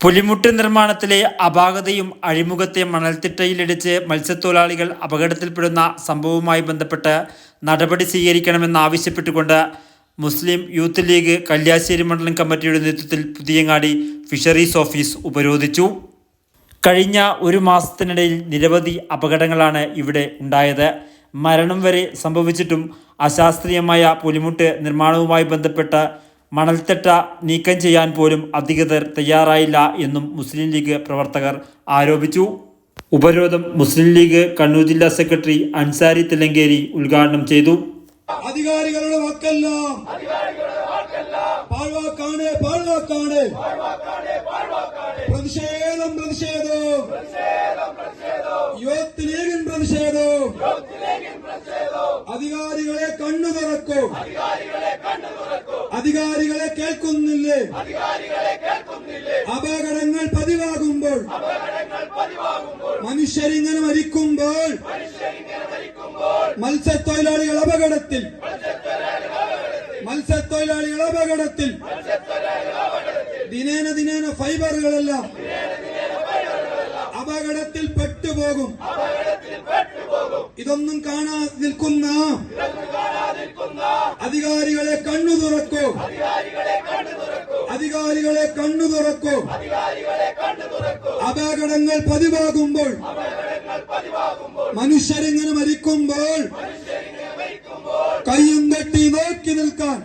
പുലിമുട്ട് നിർമ്മാണത്തിലെ അപാകതയും അഴിമുഖത്തെ മണൽത്തിട്ടയിലിടിച്ച് മത്സ്യത്തൊഴിലാളികൾ അപകടത്തിൽപ്പെടുന്ന സംഭവവുമായി ബന്ധപ്പെട്ട് നടപടി സ്വീകരിക്കണമെന്നാവശ്യപ്പെട്ടുകൊണ്ട് മുസ്ലിം യൂത്ത് ലീഗ് കല്യാശ്ശേരി മണ്ഡലം കമ്മിറ്റിയുടെ നേതൃത്വത്തിൽ പുതിയങ്ങാടി ഫിഷറീസ് ഓഫീസ് ഉപരോധിച്ചു. കഴിഞ്ഞ ഒരു മാസത്തിനിടയിൽ നിരവധി അപകടങ്ങളാണ് ഇവിടെ ഉണ്ടായത്. മരണം വരെ സംഭവിച്ചിട്ടും അശാസ്ത്രീയമായ പുലിമുട്ട് നിർമ്മാണവുമായി ബന്ധപ്പെട്ട് മണൽത്തിട്ട നീക്കം ചെയ്യാൻ പോലും അധികൃതർ തയ്യാറായില്ല എന്നും മുസ്ലിം ലീഗ് പ്രവർത്തകർ ആരോപിച്ചു. ഉപരോധം മുസ്ലിം ലീഗ് കണ്ണൂർ ജില്ലാ സെക്രട്ടറി അൻസാരി തില്ലങ്കേരി ഉദ്ഘാടനം ചെയ്തു. അധികാരികളുടെ പ്രതിഷേധം പ്രതിഷേധം. പ്രതിഷേധം. അധികാരികളെ കണ്ണു തുറക്കൂ അധികാരികളെ കേൾക്കുന്നില്ലേ? അപകടങ്ങൾ പതിവാകുമ്പോൾ മനുഷ്യരിങ്ങനെ മരിക്കുമ്പോൾ മത്സ്യത്തൊഴിലാളികൾ അപകടത്തിൽ മത്സ്യത്തൊഴിലാളികൾ അപകടത്തിൽ ദിനേന ദിനേന ഫൈബറുകളെല്ലാം അപകടത്തിൽ പെട്ടുപോകും. ഇതൊന്നും കാണാ നിൽക്കുന്ന അധികാരികളെ കണ്ണു തുറക്കും. അധികാരികളെ കണ്ണു തുറക്കും. അപകടങ്ങൾ പതിവാകുമ്പോൾ മനുഷ്യരിങ്ങനെ മരിക്കുമ്പോൾ കയ്യും കെട്ടി നോക്കി നിൽക്കാൻ.